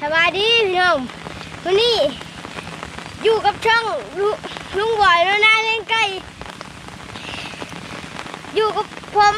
สวัสดีพี่น้องวันนี้อยู่กับช่องลุลุงบอยแล้วนะเล่นไก่อยู่กับผม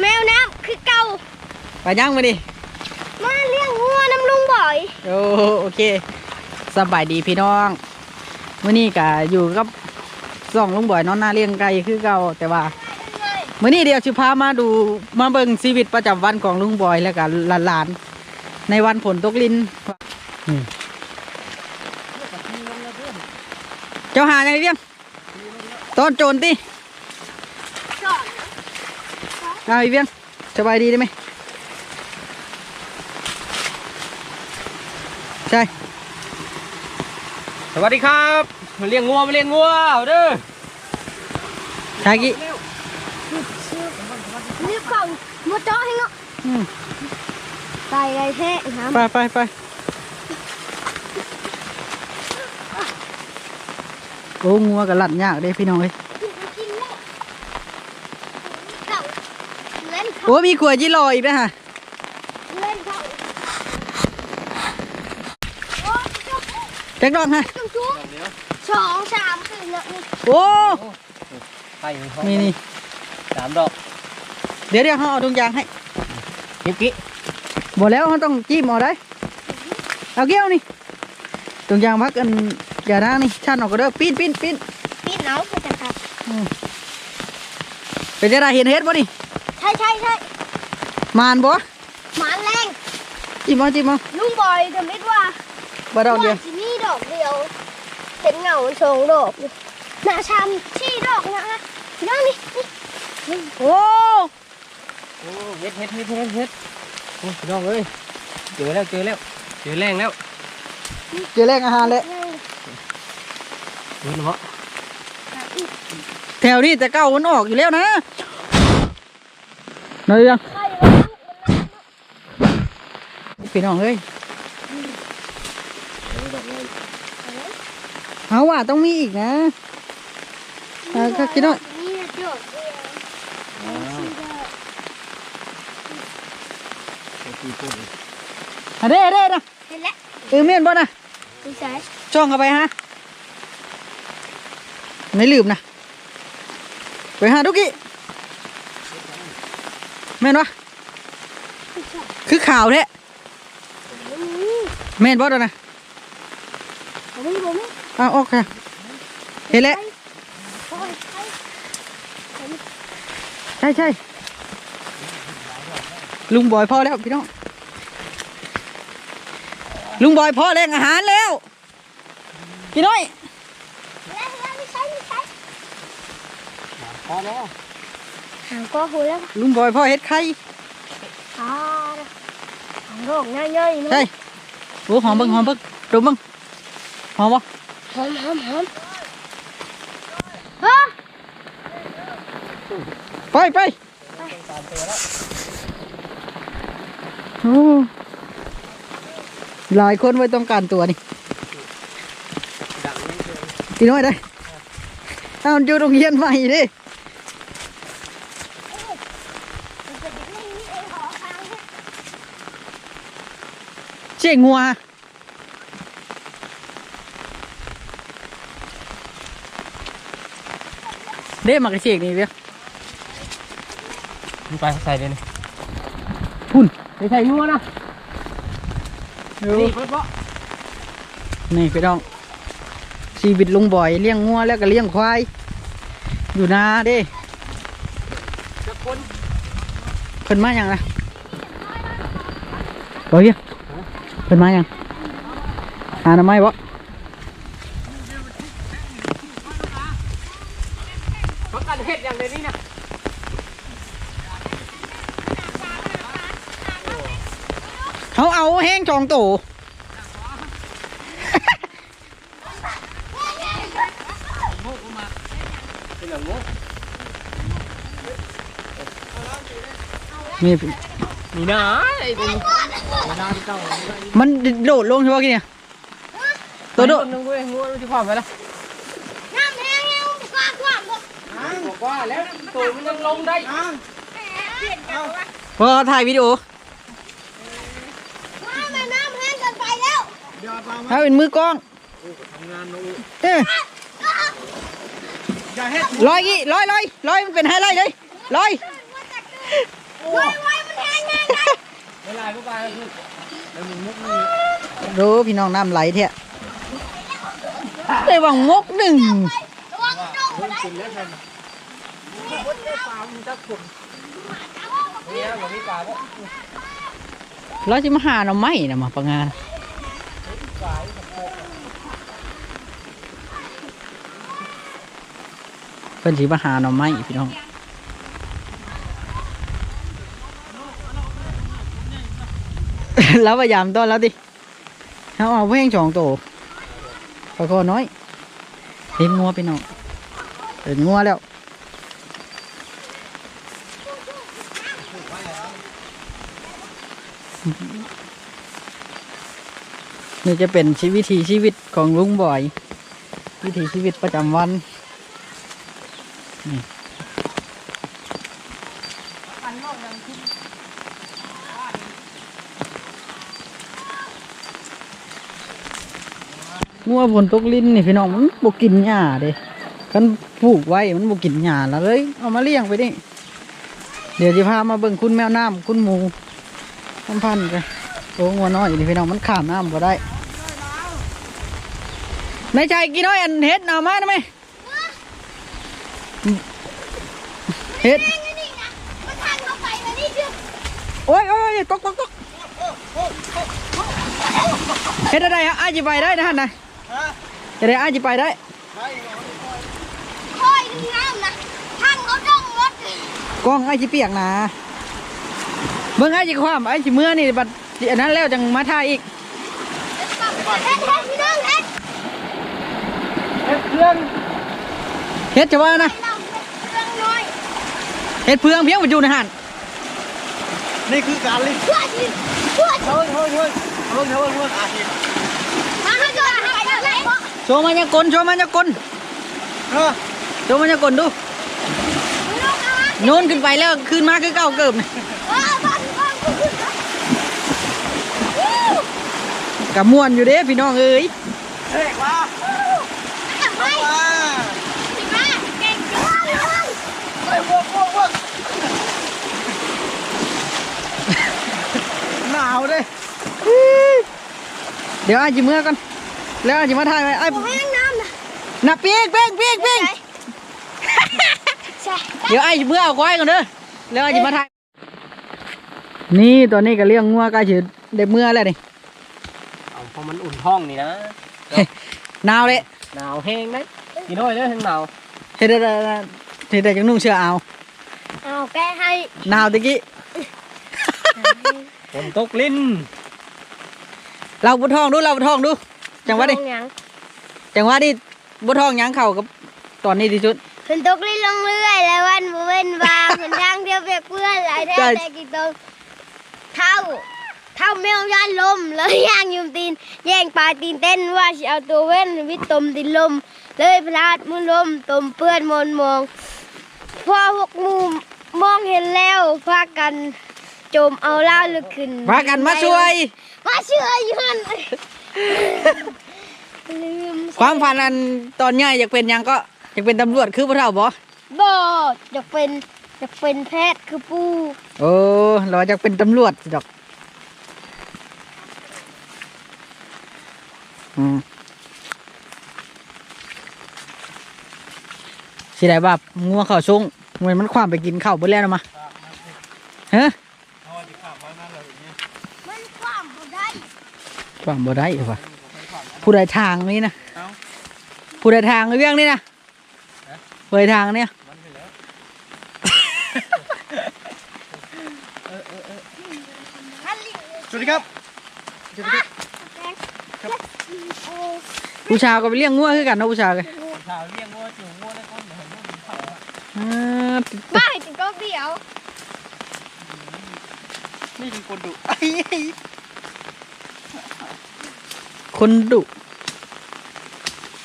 แมวน้ำคือเก่าไปย่างมาดิมาเลี้ยงวัวน้ำลุงบอยโอ้โอเคสบายดีพี่น้องมื้อนี้ก็อยู่กับสองลุงบ่อยนอนหน้าเลี้ยงไก่คือเก่าแต่ว่ามื้อนี้เดี๋ยวสิพามาดูมาเบิ่งชีวิตประจำวันของลุงบอยแล้วก็หลานๆ ในวันฝนตกลินอืมเจ้าหาไงเพียงต้นโจรติสอนเอาอีเพียงสบายดีได้ไหมใช่สวัสดีครับมาเลี้ยงงัวมาเลี้ยงงัวเอาเด้อชากินี่กล่องมาเจาะให้เนาะ อืมใส่ไรแท้ครับไปไปไปโอ้งัวกับหลัดยากเด้พี่น้องเอ้ยกินเลยเก่าเล่นเขาโอ้มีขวดยี่ลออีกนะฮะเล่นเขาโอ้แจ็คดอนฮะจุ๊บจุ๊บสองสามสี่เนาะนี่โอ้ไข่เขานี่นี่สามดอก เดี๋ยวเดี๋ยวเขาเอาถุงยางให้นิบกี้ บอกแล้วเขาต้องจิ้มเอาได้เอาเกี้ยวนี่ถุงยางพักกันอย่าด้างนี่ชันออกก็เด้อปีนปีนปีนปีนเอาไปจังครับเป็นจะได้เห็นเฮ็ดบ่นี่ใช่ใช่ใช่มานบ่หมาแรงจิ้มเอาจิ้มเอาลุงบอยจะมิดว่าบ่ดอกเดียวที่นี่ดอกเดียวเห็นเงาสองดอกอยู่หน้าชามชี่ดอกนะนะนั่งนี่นี่โอ้โอ้เฮ็ดเฮ็ดเฮ็ดเฮ็ดเฮ็ด โอ้พี่น้องเอ้ยเจอแล้วเจอแล้วเจอแรงแล้วเจอแรงอาหารแล้วนั่งดูนะวะแถวนี้แต่เก้ามันออกอยู่แล้วนะนายยังใช่แล้วพี่น้องเอ้ยเอาว่าต้องมีอีกนะเออก็คิดว่า นี่ด อกเดียวอะเด้เด้นะเห็นแล้วเออเมียนบ่นะดีใจช่องเข้าไปฮะไม่ลืมนะไปหาทุกกี้แม่นวะคือข่าวแท้แม่นบ่ดอกนะผมไม่ผมอ้าวโอเคเห็นแล้วโอ้ยใช่ใช่ใช่ ลุงบอยพอแล้วพี่น้อง ลุงบอยพอแรงอาหารแล้ว พี่น้อยแล้วแล้วไม่ใช่ไม่ใช่พอแล้วหางก็หูแล้วลุงบอยพ่อเฮ็ดไข่อ่าหางโรคง่ายๆเนาะใช่โอ้หอมเบิ่งหอมเบิ่งดมเบิ่งหอมบ่หอมหอมหอมฮะไปไปโอ้ หลายคนไว้ต้องการตัวนี่พี่น้อยได้เอาอยู่โรงเรียนใหม่ดิเจ๊งัวเด้มากระเชกนี่เวียมึงไปใส่เลยนี่พุ่น ไปใส่งัวนะนี่นี่เพิ่นบ่นี่พี่น้องชีวิตลุงบ่อยเลี้ยงงัวแล้วก็เลี้ยงควาย อยู่นาเด้จะคนเพิ่นมาอย่างนะบ่เฮียเพิ่นมาอย่างหาหน่อไม้บ่ เขากันเฮ็ดอย่างเดียวนี้นะ เขาเอาแห้งจองโตเป็นอย่างงูนี่นี่นะไอ้ตัวนี้มาดาที่เก้ามันโดดลงใช่ป่ะกี่เนี่ยตัวโดดนึงด้วยงูที่ความไปแล้วน้ำแห้งแห้งกว้างกว้างหมดบอกว่าแล้วตัวมันยังลงได้เปลี่ยนกันวะพอถ่ายวิดีโอ น้ำแม่น้ำแห้ง เกินไปแล้วปลามาถ้าเป็นมือกล้องทำงานนะอู้เอออย่าเฮ็ดลอยกี้ลอยลอยลอยมันเป็นไฮไลท์เลยลอยไว้ไว้มันแห้งแห้งได้เวลาก็ไปแล้วคือแล้วมึงมุกนี่รู้พี่น้องน้ำไหลเถอะได้หวังมกหนึ่งระวังโดนเฮ้ยกินแล้วกันมุกได้ปลามึงจะขุนเนี่ยเหมือนมีปลาปะเราจะมาหาหน่อไม้นะมาประงาน เพิ่นสิมาหาหน่อไม้พี่น้องแล้วพยายามต้อนแล้วดิเอาเอาเพ่งสองตัวพอคอน้อยเห็นงัวพี่น้องเห็นงัวแล้ว นี่จะเป็นชีวิตชีวิตของลุงบ่อย วิถีชีวิตประจำวันนี่งัวฝนตกลิ้นนี่พี่น้องมันบกินหญ้าเด้กันผูกไว้มันบกินหญ้าแล้วเลยเอามาเลี้ยงไปดิเดี๋ยวจะพามาเบิ่งคุณแมวน้ำคุณหมูพันพันๆกัน โอ้งัวน้อยนี่พี่น้องมันข้ามน้ำก็ได้ในใจกี่น้อยอันเฮ็ดเอามาได้ไหมเฮ็ดแห้งนี่นะมันทางเข้าไปนะนี่คือโอ้ยโอ้ยตกตกตกเฮ็ดอะไรฮะอาจิไปได้นะฮะนะเฮ็ดอะไรอาจิไปได้คอยดึงน้ำนะทางเขาดงรถกล้องอาจิเปียกนะเบิ่งอาจิความอาจิเมื่อนี่บัด อันนั้นแล้วจังมาถ่ายอีกเฮ็ดเฮ็ดพี่น้องเฮ็ดเฮ็ดเพื่องเฮ็ดจะว่านะเราเฮ็ดเรื่องน้อยเฮ็ดเพื่องเพียงมาอยู่ในหันนี่คือการลิ้นเพื่อที่เพื่อที่เฮ้ยเฮ้ยเฮ้ยเฮ้ยเฮ้ยเฮ้ยอาทิตย์มาให้ก่อนให้ก่อนเลยโชว์มันยังกลโชว์มันยังกลเออโชว์มันยังกลดูมึงลงเอามาโยนขึ้นไปแล้วขึ้นมาคือเก่าเกิบนี่เออบ้านบ้านกูขึ้นนะวู้ กับม่วนอยู่เด้พี่น้องเอ้ยเฮ้ยมาไปมาสิมาเก่งจังเลยเฮ้ยพวกพวกพวกหนาวเลยเดี๋ยวอาจิเมื่อกันแล้วอาจิมาถ่ายไว้ไอ้ผมให้น้ำนะนับเปียกเปียกเปียกเปียกใช่เดี๋ยวไอ้จิเมื่อเอาควายก่อนเด้อแล้วอาจิมาถ่ายนี่ตอนนี้ก็เลี้ยงงัวใกล้จะได้เมื่อแล้วนี่ เอาพอมันอุ่นห้องนี่นะหนาวเลยหนาวแห้งนะกินด้วยเด้อทั้งหนาวเฮ็ดได้ได้ได้เฮ็ดได้จังนุ่งเสื้อเอาเอาแกให้หนาวตะกี้ฝนตกลิ้นเราบุทองดูเราบุทองดู จังหวะดิลยังจังหวะดิบุทองหยังเข่ากับตอนนี้ที่สุดขึ้นตกลิ้นลงเรื่อยแล้ววันบ่เว้นวางขึ้นทางเดียวเปียกเพื่อนหลายแท้ใช่แต่กี่ตรงเท่า เท่าแมวย่านลมเลยย่างยุมตีน แย่งปลายตีนเต้นว่าสิเอาตัวเว้นวิตตมตินลม เลยพลาดมือลมตมเปื้อนมนมองพอพวกหมูมองเห็นแล้วพากันโจมเอาล่าลึกขึ้นพากันมาช่วย มาช่วยอยืนลืมความฝันอันตอนใหญ่อยากเป็นหยังก็อยากเป็นตำรวจคือพวกเราบ่บออยากเป็นอยากเป็นแพทย์คือปูโอ้เราอยากเป็นตำรวจสิดอกอืม สิได้แบบงัวเข่าวซุงเหมือนมันความไปกินข้าวเบนแล้วนะมาฮะมันความบ่ได้ความบ่ได้เหรอวะผู้ใดทางนี้นะผู้ใดทางเรื่องนี้นะผู้ใดทางเนี่ยสวัสดีครับ ผู้ชายก็ไปเลี้ยงงัวคือกันเนาะผู้ชายกันข่าวเลี้ยงงัวจูงงัวได้คนเดี๋ยวผมกินข้าวอ่าบ้าถึงก็เดียวนี่คือคนดุคนดุ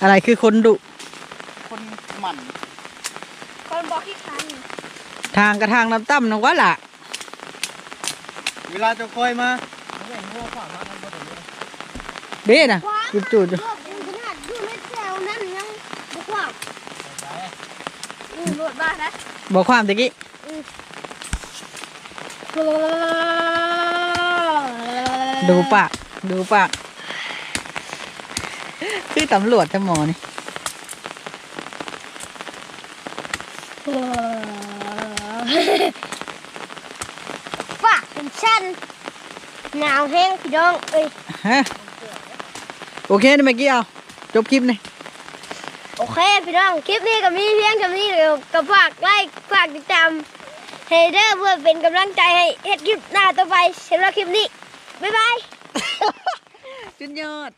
อะไรคือคนดุ คนหมั่นคนบอกที่คันทางกระทางน้ำตั้มน้ำวะล่ะ เวลาจะคอยมาเห็นงัวขวามาทำบ่ได้ เลยเด้น่ะจุดจุดรถยังขนาดอยู่ในแถวนั้นยังบุกว่าอืมรถบ้านนะบอกความตะกี้ดูปาก ดูปาก คือตำรวจจะหมอนี่ฝากเป็นชั้นหนาวแห้งพี่น้อง เอ้ยฮะ โอเคนะเมื่อกี้เอาจบคลิปนี่โอเคพี่น้องคลิปนี้ก็มีเพียงเท่านี้เดี๋ยวก็ฝากไลค์ฝากติดตามให้เด้อเพื่อเป็นกำลังใจให้เฮ็ดคลิปหน้าต่อไปสำหรับคลิปนี้บ๊ายบายจุดยอด